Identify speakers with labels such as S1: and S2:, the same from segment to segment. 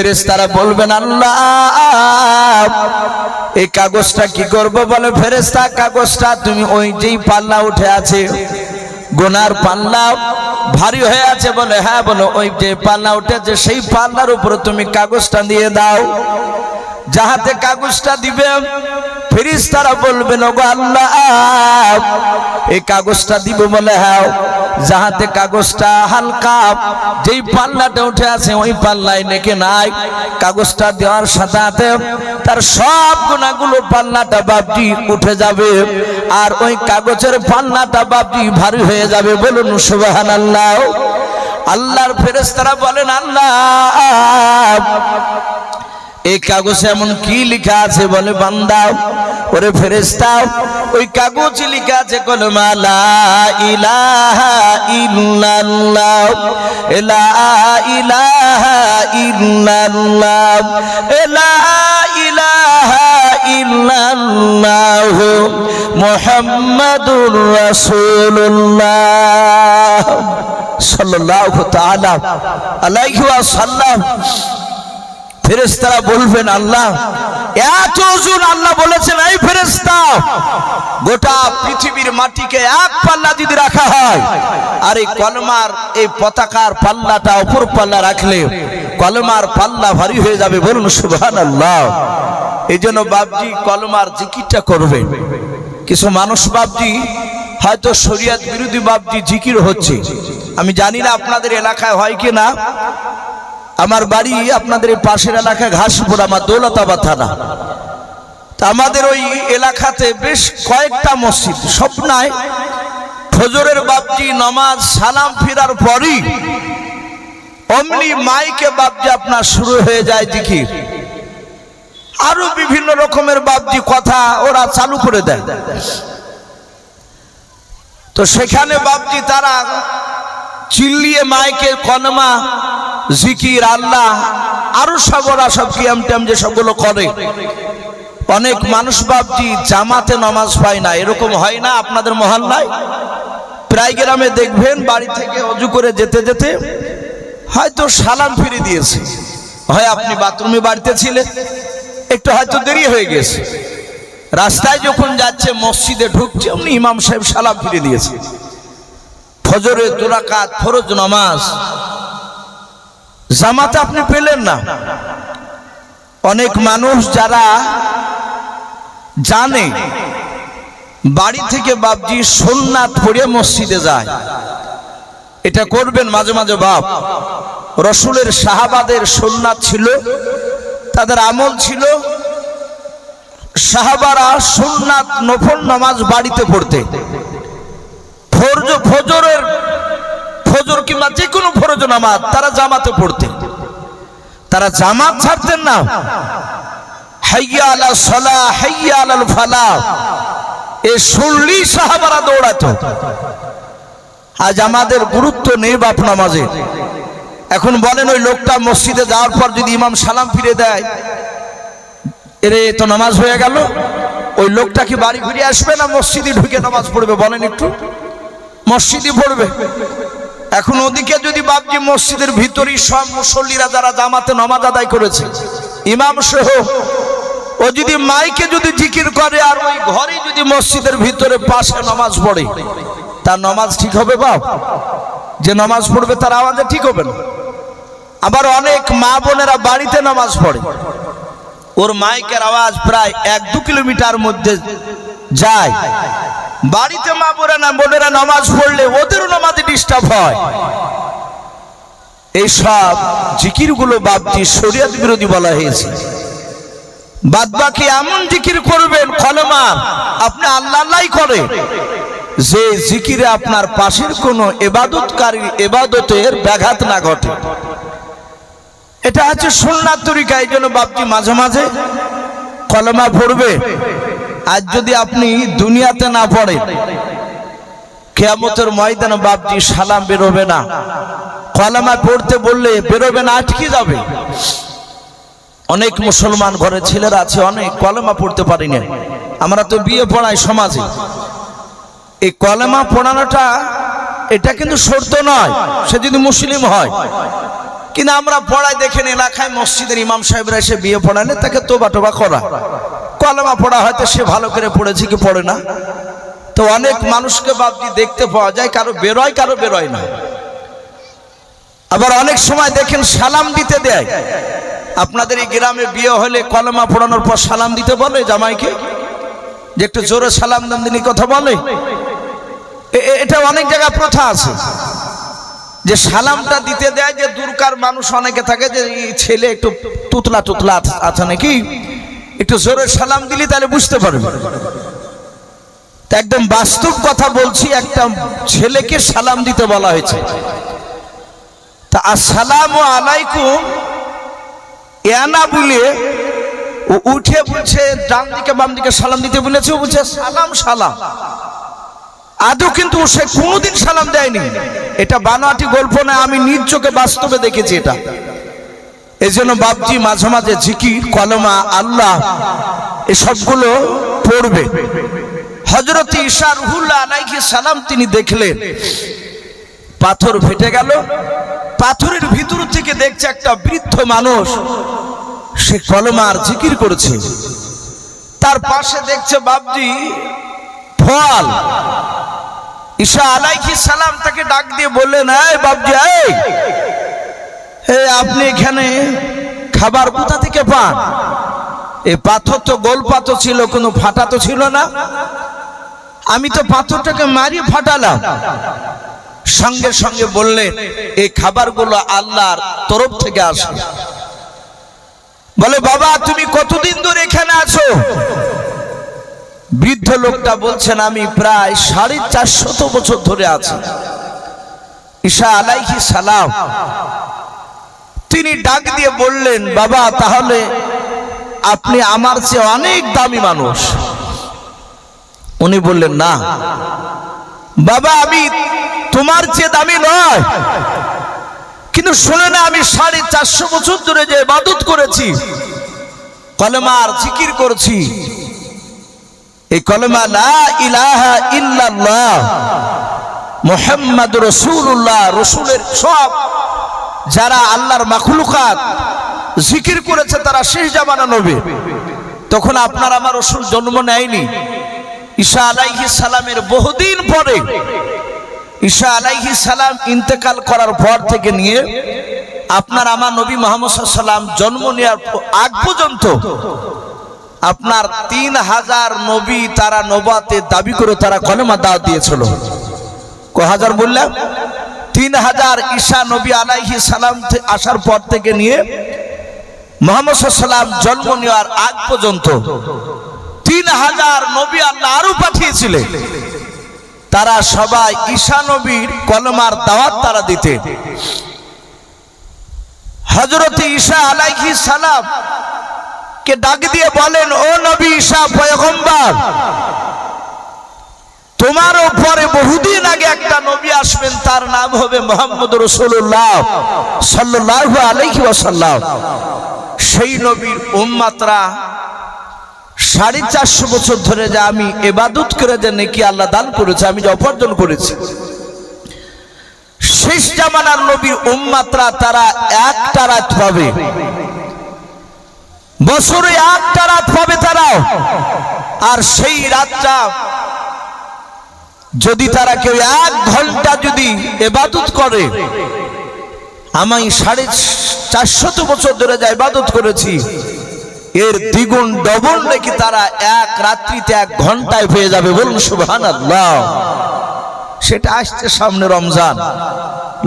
S1: ফেরেশতারা বলবেন, আল্লাহ, এই কাগজটা কি করব বলে ফেরেশতা? কাগজটা তুমি ওই যেই পাল্লা উঠে আছে, গোনার পাল্লা ভারী হয়ে আছে বলে হ্যাঁ বলো, ওই যে পাল্লা উঠে উঠেছে, সেই পাল্লার উপরে তুমি কাগজটা দিয়ে দাও। যাহাতে কাগজটা দিবে ফিরিস তারা বলবেন, ওগো আল্লাহ, এই কাগজটা দিব বলে হ্যাঁ যাহাতে কাগজটা হালকা, যেই পাল্লাটা উঠে আছে ওই পাল্লায় নেকে নাই। কাগজটা দেওয়ার সাথে তার সব গুণাগুলো পাল্লাটা বাপটি উঠে যাবে আর ওই কাগজের পাল্লাটা বাপটি ভারী হয়ে যাবে বলুন সুবাহান আল্লাহ আল্লাহর ফেরেস্তারা বলেন, আল্লাহ, এই কাগজে এমন কি লেখা আছে বলে বান্দা ওরে ফেরেস্তা ওই কাগজে লেখা আছে কলমা, লা ইলাহা ইল্লাল্লাহ লা ইলাহা ইল্লাল্লাহ লা ইলাহা ইল্লাল্লাহ, মুহাম্মাদুর রাসূলুল্লাহ, সাল্লাল্লাহু তাআলা আলাইহি ওয়াসাল্লাম। ফেরেস্তারা বলবেন, আল্লাহ এত ওজন আল্লাহ বলেছেন, এই ফেরেস্তা গোটা পৃথিবীর মাটিকে এক পাল্লা যদি রাখা হয়, আর এই কলমার, এই পতাকার পাল্লাটা অপর পাল্লা রাখলে কলমার পাল্লা ভারী হয়ে যাবে। বলুন সুবহান আল্লাহ এই জন্য বাবজি কলমার জিকিরটা করবে কিছু মানুষ বাবজি হয়তো শরিয়াত বিরোধী বাবজি জিকির হচ্ছে। আমি জানি না আপনাদের এলাকায় হয় কি না আমার বাড়ি আপনাদের পাশের এলাকায় ঘাসপুর, আমার দৌলতাবাদ থানা। আমাদের ওই এলাকাতে বেশ কয়েকটা মসজিদ। স্বপ্নায় ফজরের বাপজি, নমাজ, সালাম ফেরার পরই অমনি মাইকে বাপজি আপনার শুরু হয়ে যায় জিকির। আরও বিভিন্ন রকমের বাপজি কথা ওরা চালু করে দেয়। তো সেখানে বাপজি তারা চিল্লিয়ে মাইকে কনমা জিকির, আল্লাহ, আরও সব ওরা সব কিয়াম টিয়াম যে সবগুলো করে। অনেক মানুষ বাপজি জামাতে নামাজ পায় না, এরকম হয় না আপনাদের মহল্লায়? প্রায় গ্রামে দেখবেন, বাড়ি থেকে অজু করে যেতে যেতে হয়তো সালাম ফিরে দিয়েছে। হয় আপনি বাথরুমে বাড়িতে ছিলেন, একটু হয়তো দেরি হয়ে গেছে। রাস্তায় যখন যাচ্ছে, মসজিদে ঢুকছে, অমনি ইমাম সাহেব সালাম ফিরে দিয়েছে। ফজরে দুরাকাত, ফরজ নামাজ জামাতে আপনি পেলেন না। অনেক মানুষ যারা জানে, বাড়ি থেকে বাপজি সোননাথ পড়ে মসজিদে যায়। এটা করবেন মাঝে মাঝে বাপ। রসুলের সাহাবাদের সোননাথ ছিল, তাদের আমল ছিল সাহাবারা সোননাথ নফল নামাজ বাড়িতে পড়তে। ফজরের ফজর কিংবা যে কোনো ফরজ নামাজ, তারা জামাতে পড়তেন তারা জামাত ছাড়তেন না। হাইয়া আলা সলা, হাইয়া আলাল ফালা। এ শুনলি সাহাবারা দৌড়াতো। আজ আমাদের গুরুত্ব নেই বাপ নামাজে এখন বলেন ওই লোকটা মসজিদে যাওয়ার পর যদি ইমাম সালাম ফিরে দেয়, এরে তো নামাজ হয়ে গেল। ওই লোকটা কি বাড়ি ফিরে আসবে না মসজিদে ঢুকে নামাজ পড়বে? বলেন একটু। মসজিদে পড়বে। এখন ওদিকে যদি বাপজি মসজিদের ভিতরই সব মুসল্লিরা যারা জামাতে নামাজ আদায় করেছে, ইমাম সহ, ও যদি মাইকে যদি জিকির করে আর ওই ঘরে যদি মসজিদের ভিতরে পাশে নামাজ পড়ে, তার নামাজ ঠিক হবে বাপ? যে নামাজ পড়বে তার আওয়াজে ঠিক হবে না। আবার অনেক মা বোনেরা বাড়িতে নামাজ পড়ে। ওর মাইকের আওয়াজ প্রায় এক দু কিলোমিটার মধ্যে যায়। বাড়িতে মা বোনেরা বোনেরা নামাজ পড়লে ওদেরও নামাজে ডিস্টার্ব হয়। এইসব জিকিরগুলো বাপজি শরিয়ত বিরোধী বলা হয়েছে। বাদ বাকি এমন জিকির করবেন, কলমা আপনি আল্লাহ আল্লাহ করে। যে জিকিরে আপনার পাশের কোনো এবাদতকারী এবাদতের ব্যাঘাত না ঘটে। এটা হচ্ছে সুন্নাত তরিকা এই জন্য বাপজি মাঝে মাঝে কলমা পড়বে আজ যদি আপনি দুনিয়াতে না পড়েন কেয়ামতের ময়দানে বাপজি সালাম বেরোবে না। কলমা পড়তে বললে বেরোবে না, আটকে যাবে। অনেক মুসলমান ঘরে ছেলেরা আছে, অনেক কলেমা পড়তে পারি না আমরা তো বিয়ে পড়াই সমাজে। এই কলেমা পড়ানোটা, এটা কিন্তু সত্য নয়, সে যদি মুসলিম হয়। কিন্তু আমরা পড়াই দেখেন এলাকায় মসজিদের ইমাম সাহেবরা এসে বিয়ে পড়ালে তাকে তোবা টোবা করা। কলমা পড়া হয়তো সে ভালো করে পড়েছে কি পড়ে না? তো অনেক মানুষকে বাপজি দেখতে পাওয়া যায়, কারও বেরোয় কারও বেরোয় না। আবার অনেক সময় দেখেন সালাম দিতে দেয়। আপনাদের এই গ্রামে বিয়ে হলে কলমা পড়ানোর পর সালাম দিতে বলে জামাইকে? যে একটু জোরে সালাম দেন দিনই কথা বলে। এটা অনেক জায়গায় প্রথা আছে। যে সালামটা দিতে দেয় যে দূরকার মানুষ অনেকে থাকে যে ছেলে একটু তুতলা আছ- আছে নাকি? একটু জোরে সালাম দিলি তাহলে বুঝতে পারবে। একদম বাস্তব কথা বলছি, একটা ছেলেকে সালাম দিতে বলা হয়েছে। তা আসসালামু আলাইকুম এনা বলে ও উঠে বলছে, ডান দিকে, বাম দিকে সালাম দিতে বলেছে, ও বলছে, সালাম সালাম। আদৌ কিন্তু সে কোনোদিন সালাম দেয়নি। এটা বানোয়াটি গল্প না, আমি নিজ চোখে বাস্তবে দেখেছি এটা। এই জন্য বাপজি মাঝে মাঝে জিকির, কলমা, আল্লাহ, এসবগুলো পড়বে। হজরত ঈশা রুহুল্লাহ আলাইহি সালাম তিনি দেখলেন, পাথর ফেটে গেল। পাথরের ভিতর থেকে দেখছে একটা বৃদ্ধ মানুষ, সে কলমার জিকির করেছে। তার পাশে দেখছে বাপজি ফল। ঈশা আলাইহি সালাম তাকে ডাক দিয়ে বললেন, এই বাপজি, এই আপনি এখানে খাবার কোথা থেকে পান? এই পাথর তো, গোল পাথর ছিল, কোনো ফাটা তো ছিল না। আমি তো পাথরটাকে মারি ফাটালাম। সঙ্গে সঙ্গে বললেন এই খাবারগুলো আল্লাহর তরফ থেকে আসে বলে, বাবা, তুমি কতদিন ধরে এখানে আছো? বৃদ্ধ লোকটা বলছেন, আমি প্রায় সাড়ে চারশত বছর ধরে আছি। ঈশা আলাইহি সালাম তিনি ডাক দিয়ে বললেন, বাবা, তাহলে আপনি আমার চেয়ে অনেক দামি মানুষ। উনি বললেন, না। বাবা, আমি তোমার চেয়ে দামি নয়। কিন্তু শুনে না, আমি সাড়ে চারশো বছর ধরে যে ইবাদত করেছি, কলেমার জিকির করেছি। এই কলেমা লা ইলাহা ইল্লাল্লাহ মোহাম্মদ রসুল্লাহ রসুলের সব যারা আল্লাহর মাখলুকাত জিকির করেছে তারা শেষ জামানা নবে। তখন আপনার আমার রসুল জন্ম নেয়নি। ঈশা আলাইহি সালামের বহুদিন পরে ঈশা আলাইহি সালাম ইন্তেকাল করার পর থেকে নিয়ে আপনার আমার নবী মোহাম্মদ সাল্লাম জন্ম নেওয়ার আগ পর্যন্ত আপনার তিন হাজার নবী তারা নবাতে দাবি করে তারা কলেমা দাওয়াত দিয়েছিল। ক হাজার বললাম? তিন হাজার ঈশা নবী আলাইহি সালাম আসার পর থেকে নিয়ে মোহাম্মদ সাল্লাম জন্ম নেওয়ার আগ পর্যন্ত তিন হাজার নবী আল্লাহ আরও পাঠিয়েছিলেন। তারা সবাই ঈশা নবীর কলমার দাওয়াত তারা দিতে হজরত ঈশা আলাইহি সালাম কে ডাক দিয়ে বলেন, ও নবী ঈশা, পয়গম্বর তোমার উপরে বহুদিন আগে একটা নবী আসবেন, তার নাম হবে মোহাম্মদ রসুল্লাহ সাল্লাল্লাহু আলাইহি ওয়াসাল্লাম। সেই নবীর উম্মাতরা সাড়ে চারশো বছর ধরে যে আমি এবাদত করে যে নাকি আল্লাহ দান করেছে, আমি যে উপার্জন করেছি। শেষ জামানার নবীর উম্মাতরা তারা একটা রাত পাবে। বছরে একটা রাত পাবে তারাও। আর সেই রাতটা যদি তারা কেউ এক ঘণ্টা যদি এবাদত করে আমি সাড়ে চারশত বছর ধরে যা ইবাদত করেছি, এর দ্বিগুণ ডবল নাকি তারা এক রাত্রিতে এক ঘন্টায় পেয়ে যাবে বলুন সুবহান সেটা আসছে সামনে রমজান,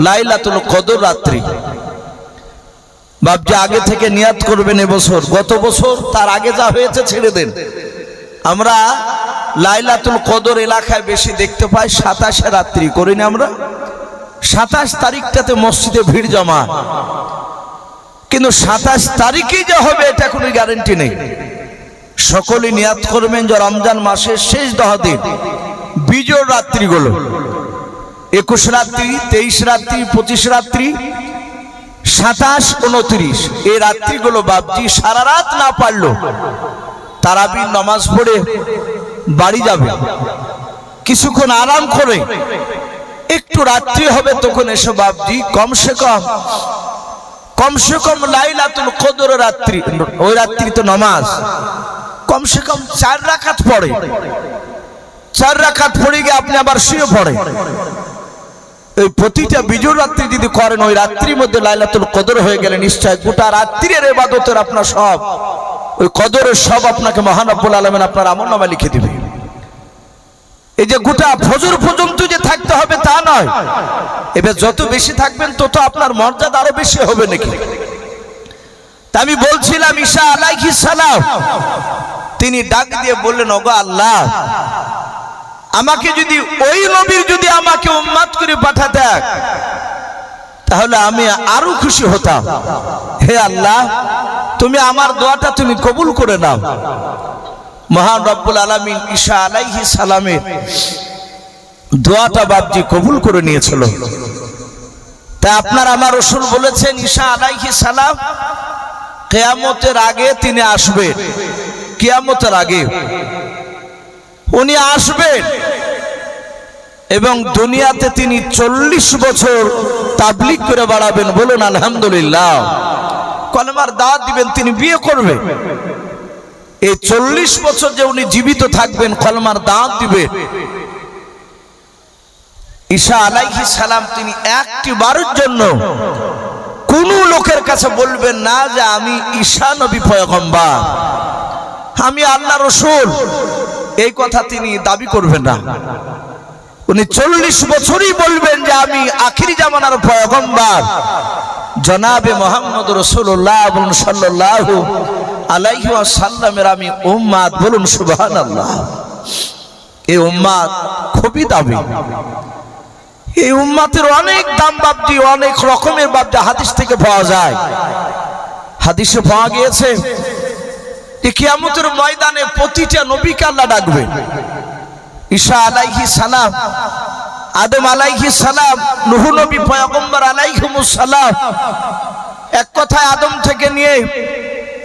S1: লাইলাতুল কদর রাত্রি। বাপজি আগে থেকে নিয়াত করবেন এবছর গত বছর তার আগে যা হয়েছে ছেড়ে দেন। আমরা লাইলাতুল কদর এলাকায় বেশি দেখতে পাই, সাতাশে রাত্রি করিনি আমরা? সাতাশ তারিখটাতে মসজিদে ভিড় জমা। কিন্তু সাতাশ তারিখেই যে হবে, এটা কোনো গ্যারেন্টি নেই। সকলে নিয়াত করবেন যে রমজান মাসের শেষ দহ দিন। বিজয় রাত্রিগুলো। একুশ রাত্রি, তেইশ রাত্রি, পঁচিশ রাত্রি, সাতাশ, উনত্রিশ। এই রাত্রিগুলো বাপজি সারা রাত না পারল। তারাবির নামাজ পড়ে বাড়ি যাবে। কিছুক্ষণ আরাম করে। একটু রাত্রি হবে, তখন এসে বাপজি, কমসে কম কমসে কম লাইলাতুল কদর রাত্রি, ওই রাত্রি তো নামাজ। কমসে কম চার রাকাত পড়ে। চার রাকাত পড়ে গিয়ে আপনি আবার শুয়ে পড়ে এই প্রতিটা বিজয় রাত্রি যদি করেন, ওই রাত্রির মধ্যে লাইলাতুল কদর হয়ে গেলে নিশ্চয় গোটা রাত্রির এবাদতের আপনার সব ওই কদরের সব আপনাকে মহানব্বুল আলমেন আপনার আমল নামা লিখে দিবে। এই যে গোটা ফজর পর্যন্ত যে থাকতে হবে তা নয়। এবার যত বেশি থাকবেন তত আপনার মর্যাদা আরও বেশি হবে নাকি? তা আমি বলছিলাম ঈশা আলাইহি সালাম, তিনি ডাক দিয়ে বললেন, ওগো আল্লাহ, আমাকে যদি ওই নবীর যদি আমাকে উম্মাদ করে পাঠাতে, তাহলে আমি আরও খুশি হতাম। হে আল্লাহ তুমি আমার দোয়াটা তুমি কবুল করে নাও। মহান রব্বুল আলমিন ঈশা আলাইহি সালামের দোয়াটা বাপজি কবুল করে নিয়েছিল। তা আপনার আমার রসুল বলেছেন, ঈশা আলাইহি সালাম, কেয়ামতের আগে তিনি আসবেন কেয়ামতের আগে উনি আসবেন এবং দুনিয়াতে তিনি চল্লিশ বছর তাবলিক করে বাড়াবেন বলুন আলহামদুলিল্লাহ। কলমার দাঁত দিবেন, তিনি বিয়ে করবেন এই চল্লিশ বছর যে উনি জীবিত থাকবেন, কলমার দাঁত দিবে। ঈশা আলাইহি সালাম তিনি একটি বারের জন্য কোন লোকের কাছে বলবেন না যে আমি ঈশা নবী পয়গম্বর। আমি আল্লাহ রসুল। এই কথা তিনি দাবি করবেন না। উনি চল্লিশ বছরই বলবেন যে আমি আখিরি জামানার পয়গম্বর। জনাবে মোহাম্মদ রসুল্লাহ বলুন সাল্লাহ আলাইহি সাল্লামের আমি উম্মাদ বলুন সুবহান আল্লাহ এই উম্মাদ খুবই দাবি এই উম্মাতের অনেক দাম বাবদি অনেক রকমের বাবদি হাদিস থেকে পাওয়া যায়। হাদিসে পাওয়া গিয়েছে কিয়ামতের ময়দানে প্রতিটা নবীকে আল্লাহ ডাকবে ঈশা আলাইহি সালাম আদম আলাইহি সালাম, নুহু নবী পয়গম্বর আলাইহিমুস সালাম। এক কথায় আদম থেকে নিয়ে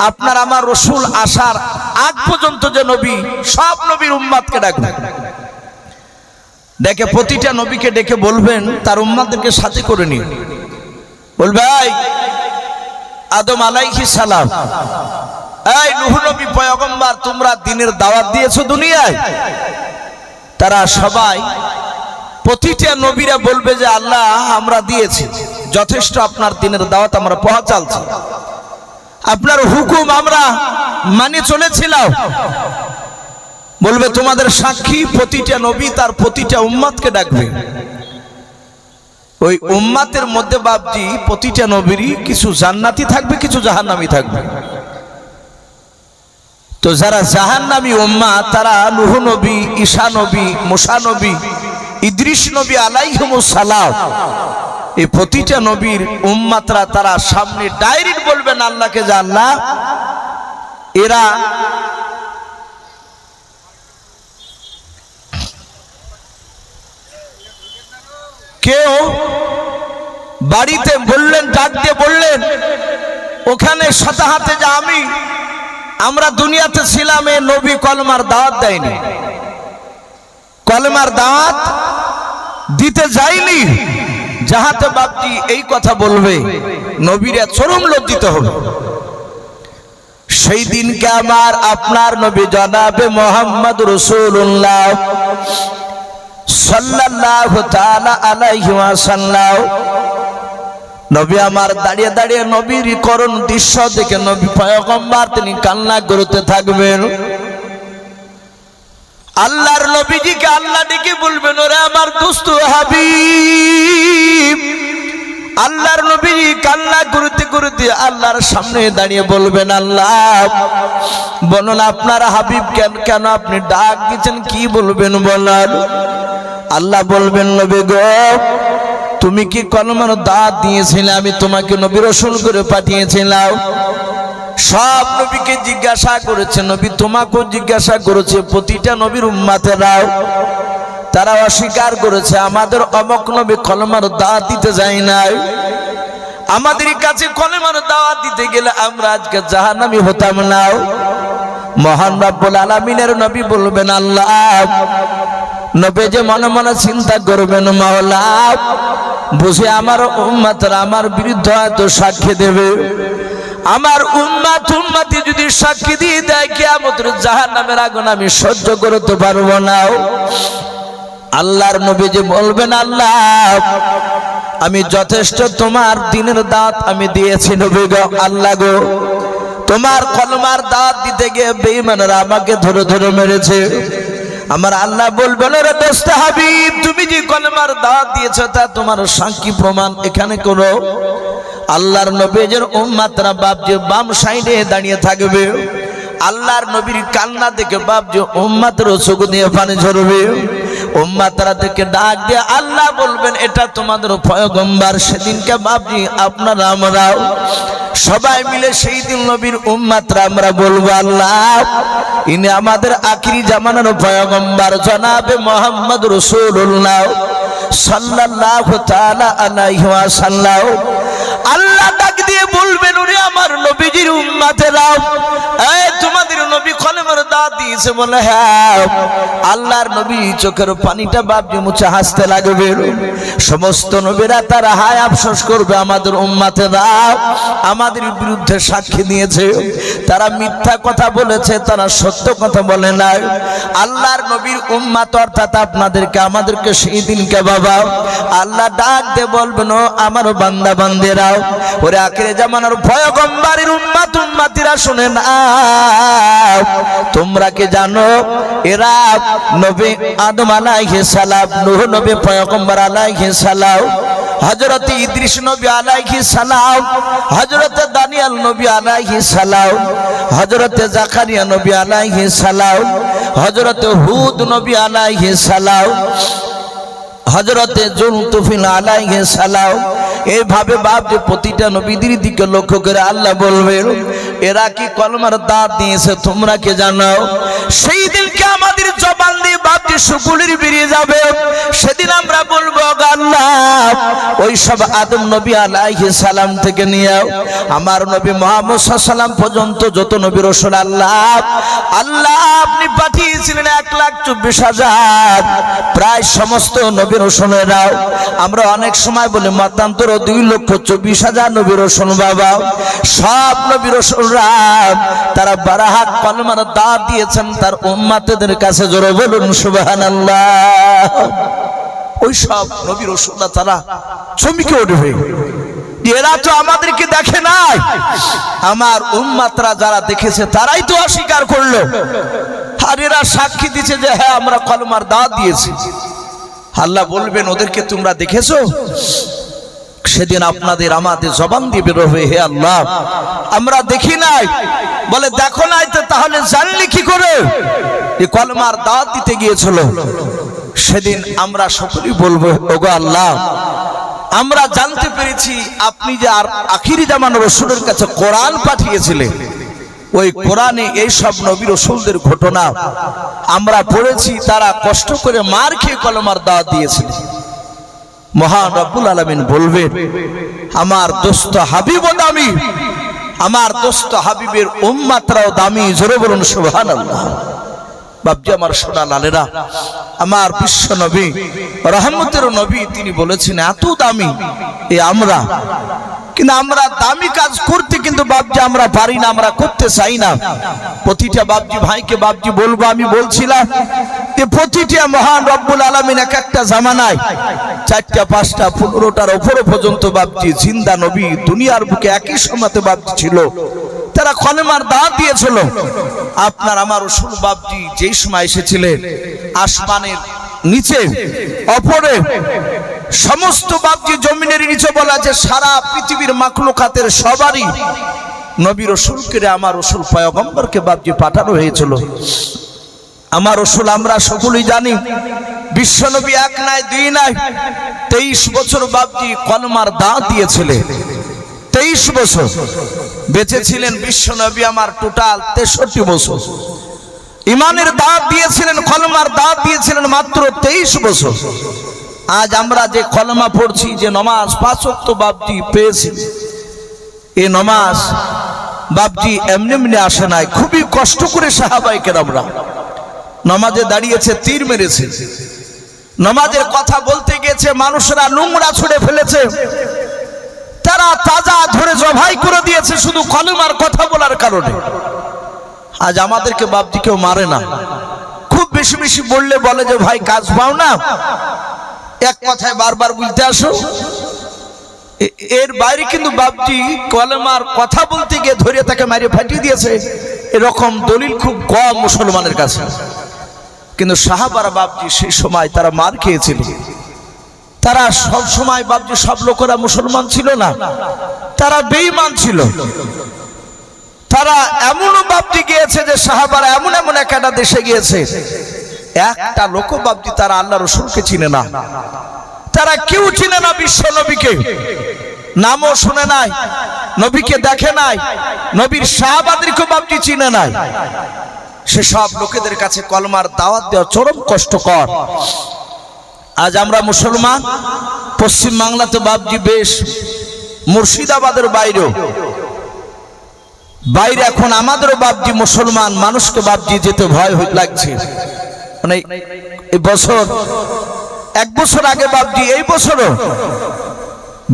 S1: আপনার আমার রসুল আসার আগ পর্যন্ত যে নবী, সব নবীর উম্মাদকে ডাকবে। ডেকে প্রতিটা নবীকে ডেকে বলবেন, তার উম্মাদেরকে সাথে করে নিন। বলবে আদম আলাইহি সালাম, এই নুহ নবী পয়গম্বর, তোমরা দিনের দাওয়াত দিয়েছ দুনিয়ায়? তারা সবাই প্রতিটা নবীরা বলবে যে, আল্লাহ, আমরা দিয়েছি। যথেষ্ট আপনার দিনের দাওয়াত আমরা পৌঁছালছি আপনার হুকুম আমরা মানে চলেছিলাম। বলবে, তোমাদের সাক্ষী প্রতিটা নবী তার প্রতিটা উম্মাদকে ডাকবে। ওই উম্মাতের মধ্যে বাবজি প্রতিটা নবীরই কিছু জান্নাতি থাকবে, কিছু জাহান্নামি থাকবে। তো যারা জাহান্নামী উম্মা তারা নুহ নবী, ঈশা নবী, মুসা নবী ইদ্রিস নবী আলাইহুমুস সালাম, এই প্রতিটা নবীর উম্মাতরা তারা সামনে ডাইরেক্ট বলবেন আল্লাহকে যে আল্লাহ, এরা কেউ বাড়িতে বললেন, ডাক দিয়ে বললেন, ওখানে শতাহাতে যে আমি, আমরা দুনিয়াতে ছিলাম, এ নবী কলমার দাওয়াত দেয়নি। কলমার দাঁত দিতে যায়নি। যাহাতে বাপটি এই কথা বলবে, নবীরা চরম লজ্জিত হবে। সেই দিনকে আমার আপনার নবী জনাবে মোহাম্মদ রসুল্লাহ সাল্লাল্লাহু তাআলা আলাইহি ওয়াসাল্লাম। নবী আমার দাঁড়িয়ে দাঁড়িয়ে নবীর করণ দৃশ্য দেখে নবী পয়গম্বর তিনি কান্না করতে থাকবেন। আল্লাহর নবীজিকে আল্লাহ ডেকে বলবেন, ওরে আমার দোস্ত হাবিব। আল্লাহর নবী কান্না করতে করতে আল্লাহর সামনে দাঁড়িয়ে বলবেন, আল্লাহ, বলুন আপনার হাবিব কেন কেন আপনি ডাক দিচ্ছেন? কি বলবেন বলার আল্লাহ বলবেন, নবী গো, তুমি কি কলমার দাঁত দিয়েছিলে? আমি তোমাকে নবী রসুল করে পাঠিয়েছিলাম। সব নবীকে জিজ্ঞাসা করেছে, নবী, তোমাকেও জিজ্ঞাসা করেছে, প্রতিটা নবীর উম্মাতেরাও? তারা অস্বীকার করেছে, আমাদের অমক নবী কলমার দাঁত দিতে যাই নাই। আমাদের কাছে কলমার দাওয়াত দিতে গেলে আমরা আজকে জাহান্নামি হতাম নাও মহান রাব্বুল আলামিনের নবী বলবেন, আল্লাহ, নবী যে মনে মনে চিন্তা করবেন মাওলা, বুঝে আমার উম্মাতরা আমার বিরুদ্ধে হয়তো সাক্ষী দেবে। আমার উম্মাত, উম্মাতি যদি সাক্ষী দিয়ে দেয়, কিয়ামতের জাহান নামের আগুন আমি সহ্য করতে পারব না। আল্লাহর নবী যে বলবেন, আল্লাহ, আমি যথেষ্ট তোমার দিনের দাঁত আমি দিয়েছি নবী গো, আল্লাহ গো। তোমার কলমার দাঁত দিতে গিয়ে বেঈমানরা আমাকে ধরে ধরে মেরেছে। আমার আল্লাহ বলবেন রে দোস্ত হাবিব, তুমি যে কলমার দাঁত দিয়েছ, তা তোমার সাক্ষী প্রমাণ এখানে করো। আল্লাহর নবীজের উম্মাতরা বাপ যে বাম সাইডে দাঁড়িয়ে থাকবে। আল্লাহর নবীর কান্না দেখে বাপ যে উম্মাতের চোখ দিয়ে পানি ঝরবে। উম্মাতরা থেকে ডাক দিয়ে আল্লাহ বলবেন, এটা তোমাদের পয়গম্বার, সেদিনকে বাপজি আপনারা আমরাও সবাই মিলে সেই দিন নবীর উম্মাতরা আমরা বলব, আল্লাহ, ইনি আমাদের আখিরি জামানার পয়গম্বার, জনাবে মোহাম্মদ রসুল্লাহ সাল্লাল্লাহু তাআলা আলাইহি ওয়াসাল্লাম। আল্লাহ ডাক দিয়ে বলবেন উনি আমার নবীজির উম্মাতেরাও। হ্যাঁ তারা সাক্ষী দিয়েছে। তারা মিথ্যা কথা বলেছে, তারা সত্য কথা বলে নাই। আল্লাহর নবীর উম্মাত অর্থাৎ আপনাদেরকে, আমাদেরকে সেই দিনকে বাবা, আল্লাহ ডাক দে বলবেন, ও আমার বান্দা বান্দেরাও ওরে আখেরে জামানার ভয়গম্বারের উম্মাত উম্মাতিরা শুনে না তোমরা কি জানো, এরা নবী আদম আলাইহিস সালাম, নূহ নবী পয়গম্বর আলাইহিস সালাম, হযরত ইদ্রিস নবী আলাইহিস সালাম, হযরত দানিয়াল নবী আলাইহিস সালাম, হযরত জাকারিয়া নবী আলাইহিস সালাম, হযরত হুদ নবী আলাইহিস সালাম হজরতে জুলতুফিল আলাইহি সালাম এইভাবে বাপ যে প্রতিটা নবীদের দিকে লক্ষ্য করে আল্লাহ বলবে, এরা কি কলমার দাঁত দিয়েছে তোমরা কে জানো? সেই দিনকে আমাদের জবান দিয়ে বাপ যে সুকুলির বেরিয়ে যাবে। সেদিন আমরা বলব আদম নবী সালাম থেকে আমার নবী মোহাম্মদ সাল্লাম পর্যন্ত যত নবী রসুল, আল্লাহ আল্লাহ, আপনি পাঠিয়েছিলেন এক লাখ চব্বিশ হাজার। প্রায় সমস্ত নবী রসুলেরাও। আমরা অনেক সময় বলি, মতান্তর দুই লক্ষ চব্বিশ হাজার নবী রসুল বাবা। সব নবী রসুলরা তারা বারাহাত কলমার দাঁত দিয়েছেন, তার উম্মাতেদের কাছে জোরে বলুন সুবাহান ওই সব নবী রসুল্লাহ তারা চমকে উঠবে এরা তো আমাদেরকে দেখে নাই। আমার উম্মাতরা যারা দেখেছে, তারাই তো অস্বীকার করল। আর এরা সাক্ষী দিচ্ছে যে হ্যাঁ আমরা কলমার দাঁত দিয়েছি। আল্লাহ বলবেন, ওদেরকে তোমরা দেখেছ? সেদিন আপনাদের আমাদের জবান দিয়ে বেরোবে হে আল্লাহ। আমরা দেখি নাই। বলে, দেখো নাই তো, তাহলে জানলি কি করে? কলমার দাঁত দিতে গিয়েছিল। সেদিন আমরা সকলেই বলব, ওগো আল্লাহ, আমরা জানতে পেরেছি আপনি যে আর আখিরি জামান রসুলের কাছে কোরআন পাঠিয়েছিলেন ওই কোরআনে এই সব নবী রসুলদের ঘটনা। আমরা পড়েছি, তারা কষ্ট করে মার খেয়ে কলমার দাওয়াত দিয়েছিলেন মহান রব্বুল আলমিন বলবেন আমার দোস্ত হাবিব দামি, আমার দোস্ত হাবিবের উম্মাত্রাও দামি, জোরে বলুন আল্লাহ বাবজি আমার সোনা লালেরা, আমার বিশ্ব নবী, রহমতের নবী, তিনি বলেছেন, এত দামি, এ আমরা। কিন্তু আমরা দামি কাজ করতে কিন্তু বাবজি আমরা পারি না, আমরা করতে চাই না। প্রতিটা বাবজি ভাইকে বাবজি বলব, আমি বলছিলাম প্রতিটা মহান রব্বুল আলমিন এক একটা জামানায় চারটা, পাঁচটা, পনেরোটার ওপরে পর্যন্ত বাবজি জিন্দা নবী দুনিয়ার বুকে একই সময়তে বাবজি ছিল। তারা কলেমার দাঁত দিয়েছিল। আপনার, আমার রসুল বাবজি যেই সময় এসেছিলেন, আসমানের নিচে, অপরে সমস্ত বাবজি জমিনের নিচে বলা যে সারা পৃথিবীর মাকলুকাতের সবারই নবী রসুলকে আমার রসুল পয়গম্বরকে বাবজি পাঠানো হয়েছিল। আমার রসুল, আমরা সকলেই জানি, বিশ্বনবী এক নাই, দুই নাই, তেইশ বছর বাবজি কলমার দা দিয়েছিলেন তেইশ বছর বেঁচে ছিলেন বিশ্বনবী আমার টোটাল তেষট্টি বছর। ইমানের দাঁত দিয়েছিলেন, কলমার দাঁত দিয়েছিলেন মাত্র তেইশ বছর। আজ আমরা যে কলমা পড়ছি, যে নমাজ পাঁচক্ত বাবজি পেয়েছি, এ নমাজ বাবজি এমনি এমনি আসে নাই, খুবই কষ্ট করে সাহাবাইকে আমরা নমাজে দাঁড়িয়েছে, তীর মেরেছে। নমাজের কথা বলতে গেছে মানুষরা নোংরা ছুড়ে ফেলেছে। তারা তাজা ধরে জবাই করে দিয়েছে, শুধু কলমার কথা বলার কারণে। আজ আমাদেরকে বাপজি কেউ মারে না। খুব বেশি বেশি বললে বলে যে, ভাই, কাজ পাও না। এক কথায় বারবার বলতে আসো। এর বাইরে কিন্তু বাপজি কলেমার কথা বলতে গিয়ে ধরে তাকে মারিয়ে ফাটিয়ে দিয়েছে। এরকম দলিল খুব কম মুসলমানের কাছে। কিন্তু সাহাবারা বাপজি সেই সময় তারা মার খেয়েছিল। তারা সব সময় বাপজি সব লোকেরা মুসলমান ছিল না। তারা বেঈমান ছিল। তারা এমনও বাপজি গিয়েছে যে সাহাবারা এমন এমন একটা দেশে গিয়েছে। একটা লোক বাপজি তারা আল্লাহ রসুলকে চিনে না। তারা কেউ চিনে না বিশ্ব নবীকে। নামও শুনে নাই, নবীকে দেখে নাই, নবীর সাহাবাদেরকে বাপজি চিনে নাই। সেসব লোকেদের কাছে কলমার দাওয়াত দেওয়া চরম কষ্টকর। আজ আমরা মুসলমান, পশ্চিম বাংলাতে বাপজি বেশ মুর্শিদাবাদের বাইরেও। বাইরে এখন আমাদেরও বাপজি মুসলমান মানুষকে বাপজি যেতে ভয় লাগছে। মানে বছর, এক বছর আগে বাপজি এই বছরও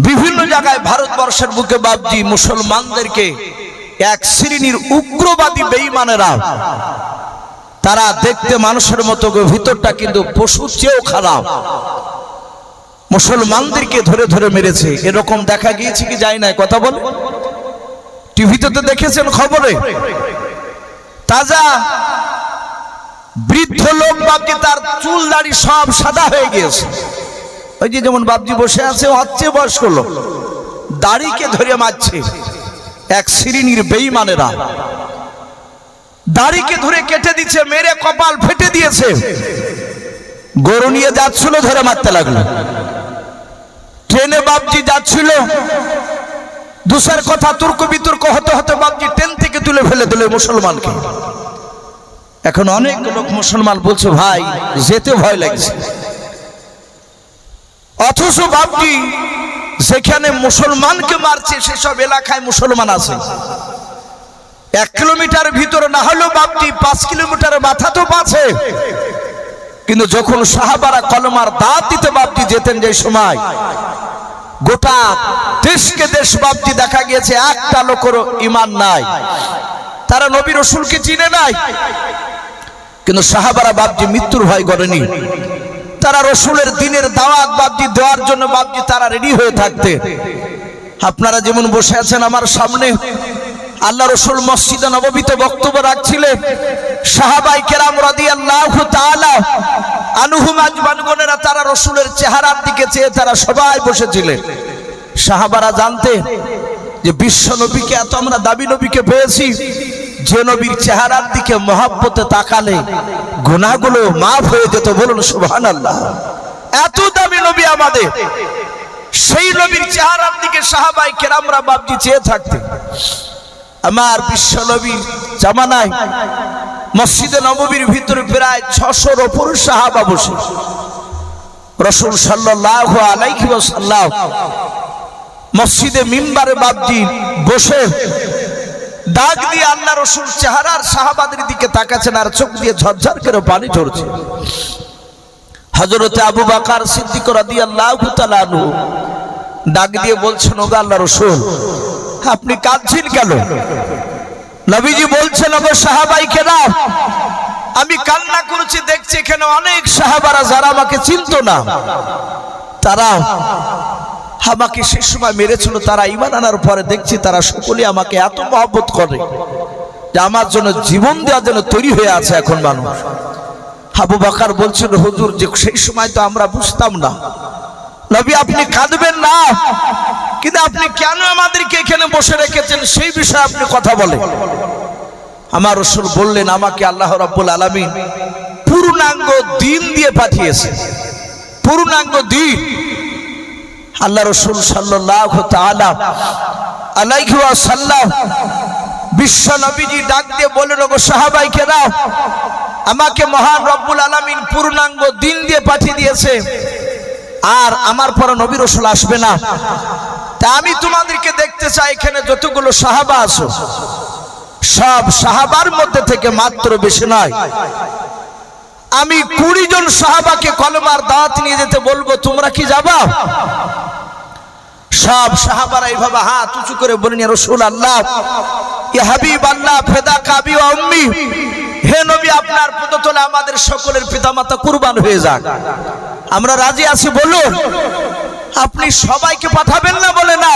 S1: বিভিন্ন জায়গায় ভারতবর্ষের বুকে বাপজি মুসলমানদেরকে এক শ্রেণির উগ্রবাদী বেঈমানেরা, তারা দেখতে মানুষের মতো ভিতরটা কিন্তু পশুর চেয়েও খারাপ। মুসলমানদেরকে ধরে ধরে মেরেছে। এরকম দেখা গিয়েছে কি যায় না কথা বল। টিভিতে তো দেখেছেন খবরে। তাজা বৃদ্ধ লোক বাপজি তার চুল, দাড়ি সব সাদা হয়ে গিয়েছে। ওই যে যেমন বাপজি বসে আছে হচ্ছে বয়স্ক লোক। দাড়িকে ধরে মারছে। এক শ্রেণির বেঈমানেরা দাড়িকে ধরে কেটে দিচ্ছে, মেরে কপাল ফেটে দিয়েছে। গরু নিয়ে যাচ্ছিল, ধরে মারতে লাগল। ট্রেনে বাপজি যাচ্ছিল। দুসার কথা তুর্ক বিতর্ক হতে হতে বাপজি ট্রেন থেকে তুলে ফেলে দিল মুসলমানকে। এখন অনেক লোক মুসলমান বলছে, ভাই, যেতে ভয় লাগছে। অথচ বাপজি যেখানে মুসলমানকে মারছে, সেসব এলাকায় মুসলমান আছে। এক কিলোমিটার ভিতরে না হলেও বাপটি পাঁচ কিলোমিটারের মাথা তো পাচ্ছে কিন্তু যখন সাহাবারা কলমার দাঁত দিতে বাপটি যেতেন যে সময়, গোটা দেশকে দেশ বাপটি দেখা গিয়েছে, একটা লোকেরও ইমান নাই। তারা নবী রসুলকে চিনে নাই। কিন্তু সাহাবারা বাপটি মৃত্যুর ভয় করেনি। তারা রসুলের দিনের দাওয়াত বাপজি দেওয়ার জন্য বাপজি তারা রেডি হয়ে থাকতে। আপনারা যেমন বসে আছেন আমার সামনে, আল্লাহ রসুল মসজিদে নববীতে বক্তব্য রাখছিলেন, সাহাবাই কেরাম রাদিয়াল্লাহু তাআলা আনহুম আজমানগণেরা তারা রসুলের চেহারার দিকে চেয়ে তারা সবাই বসেছিলেন। সাহাবারা জানতেন যে বিশ্ব নবীকে এত আমরা দাবি নবীকে পেয়েছি যে নবীর চেহারার দিকে মহাব্বতে তাকালে গুনাহগুলো মাফ হয়ে যেত বলুন সুহান আল্লাহ এত দামি নবী আমাদের। সেই নবীর চেহারার দিকে সাহাবাই কেরামরা বাপজি চেয়ে থাকতেন। আমার বিশ্ব নবীর জামানায় মসজিদে নববীর ভিতরে প্রায় ছশোর ওপর সাহাবা বসে। রসুল সাল্লাহ আলাইহি ওয়াসাল্লাম মসজিদে মিম্বারে বাপজি বসে ডাক দিয়ে আল্লাহ রসুল চেহারার সাহাবাদের দিকে তাকাচ্ছেন আর চোখ দিয়ে ঝরঝর করে পানি ঝরছে। হজরতে আবু বাকার সিদ্দিক আনহু ডাক দিয়ে বলছেন, ওগো আল্লাহ রসুল, আপনি কাঁদছেন কেন? নবীজি বলছেন, ওগো সাহাবাই কেনা আমি কান্না করেছি, দেখছি এখানে অনেক সাহাবারা, যারা আমাকে চিনত না, তারা আমাকে সে সময় মেরেছিল, তারা ইমান আনার পরে দেখছি তারা সকলে আমাকে এত মহব্বত করে যে আমার জন্য জীবন দেওয়ার জন্য তৈরি হয়ে আছে এখন মানুষ। হাবু বাকার বলছেন হুজুর, যে সেই সময় তো আমরা বুঝতাম না। নবী, আপনি কাঁদবেন না। কিন্তু আপনি কেন আমাদেরকে এখানে বসে রেখেছেন? সেই বিষয়ে আপনি কথা বলেন। আমার রসুল বললেন, আমাকে আল্লাহ রাব্বুল আলামিন পূর্ণাঙ্গ দিন দিয়ে পাঠিয়েছে। পূর্ণাঙ্গ দিন। আল্লাহ রসুল আলাইহি ওয়াসাল্লাম বিশ্ব নবীজি ডাক দিয়ে বললেন, ওগো সাহাবাই কেরাম, আমাকে মহান রব্বুল আলামিন পূর্ণাঙ্গ দিন দিয়ে পাঠিয়ে দিয়েছে, আর আমার পরে নবী রসুল আসবে না। তা আমি তোমাদেরকে দেখতে চাই, এখানে যতগুলো সাহাবা আছো, সব সাহাবার মধ্যে থেকে মাত্র বেশি নয়। আমি কুড়ি জন সাহাবাকে কলমার দাঁত নিয়ে যেতে বলব, তোমরা কি যাবা? সব সাহাবারা এইভাবে হাত উঁচু করে বলেন রসুল আল্লাহ হাবিব আল্লাহ ফেদা কাবি ও আম্মি হে নবী, আপনার পদতলে আমাদের সকলের পিতামাতা কুরবান হয়ে যাক। আমরা রাজি আছি, বলুন। আপনি সবাইকে পাঠাবেন না বলে না?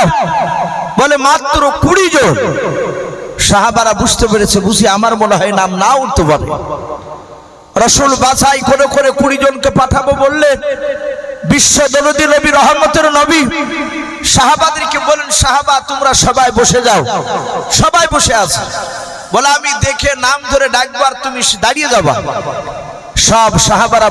S1: বলে, মাত্র কুড়ি জন। সাহাবারা বুঝতে পেরেছে, বুঝি আমার মনে হয় নাম না উঠতে পারে। রসুল বাছাই করে করে কুড়ি জনকে পাঠাবো বললে বিশ্ব দরদি নবী, রহমতের নবী। সাহাবাদেরকে বলেন, সাহাবা, তোমরা সবাই বসে যাও। সবাই বসে আছে। বলে, আমি দেখে নাম ধরে ডাকবার তুমি দাঁড়িয়ে যাবা। সব সাহাবারা